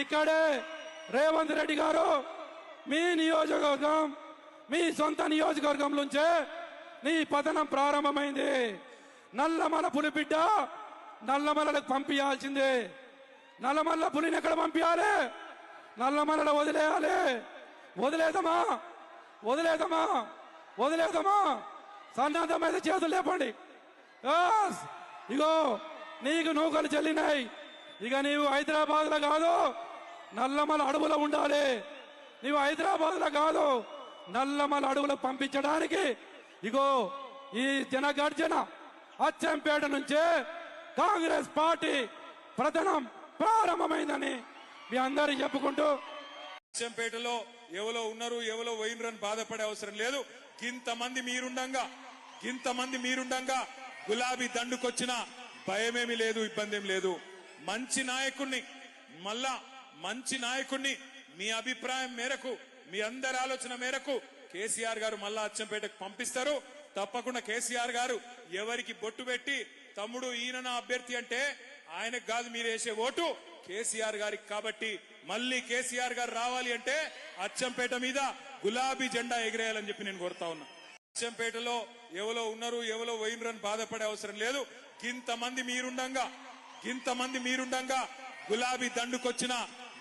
ఇక్కడే రేవంత్ రెడ్డి గారు మీ నియోజకవర్గం మీ సొంత నియోజకవర్గం నుంచే నీ పతనం ప్రారంభమైంది. నల్లమల పులి బిడ్డ నల్లమలకు పంపించాల్సిందే. నల్లమల్ల పులిని ఎక్కడ పంపించాలి? నల్లమలలో వదిలేయాలి. వదిలేదమా వదిలేదమా వదిలేదమా సన్నద్ధమైన చేతులు లేపండి. ఇగో నీకు నూకలు చెల్లినాయి. ఇక నీవు హైదరాబాద్లో కాదు నల్లమల అడవులో ఉండాలి. నీవు హైదరాబాద్లో కాదు నల్లమల అడవులు పంపించడానికి. ఇగో ఈ జనగర్జన అచ్చంపేట నుంచే కాంగ్రెస్ పార్టీ ప్రధానం ప్రారంభమైందని మీ అందరూ చెప్పుకుంటూ అచ్చంపేటలో ఎవలో ఉన్నారు ఎవలో పోయినరని బాధపడే అవసరం లేదు. గింతమంది మీరుండంగా గింతమంది మీరుండంగా గులాబీ దండుకొచ్చిన భయమేమి లేదు ఇబ్బంది ఏం లేదు. మంచి నాయకుణ్ణి మళ్ళా మంచి నాయకుణ్ణి మీ అభిప్రాయం మేరకు మీ అందరి ఆలోచన మేరకు కేసీఆర్ గారు మళ్ళా అచ్చంపేటకు పంపిస్తారు. తప్పకుండా కేసీఆర్ గారు ఎవరికి బొట్టు పెట్టి తమ్ముడు ఈయన నా అభ్యర్థి అంటే ఆయనకు కాదు మీరు వేసే ఓటు కేసీఆర్ గారికి కాబట్టి మళ్ళీ కేసీఆర్ గారు రావాలి అంటే అచ్చంపేట మీద గులాబీ జెండా ఎగిరేయాలని చెప్పి నేను కోరుతా ఉన్నా. అచ్చంపేటలో ఎవలో ఉన్నారు ఎవలో పోయినరని బాధపడే అవసరం లేదు. గింతమంది మీరుండంగా గింతమంది మీరుండంగా గులాబీ దండుకొచ్చిన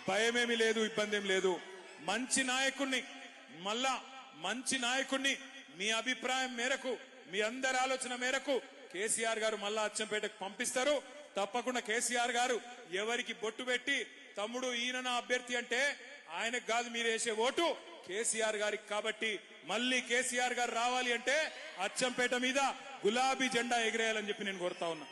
భయమేమి లేదు ఇబ్బంది లేదు. మంచి నాయకుణ్ణి మళ్ళా మంచి నాయకుణ్ణి మీ అభిప్రాయం మేరకు మీ అందరి ఆలోచన మేరకు కేసీఆర్ గారు మళ్ళా అచ్చంపేటకు పంపిస్తారు. తప్పకుండా కేసీఆర్ గారు ఎవరికి బొట్టు పెట్టి తమ్ముడు ఈయన అభ్యర్థి అంటే ఆయనకు కాదు మీరు వేసే ఓటు కేసీఆర్ గారికి కాబట్టి మళ్ళీ కేసీఆర్ గారు రావాలి అంటే అచ్చంపేట మీద గులాబీ జెండా ఎగిరేయాలని చెప్పి నేను కోరుతా ఉన్నా.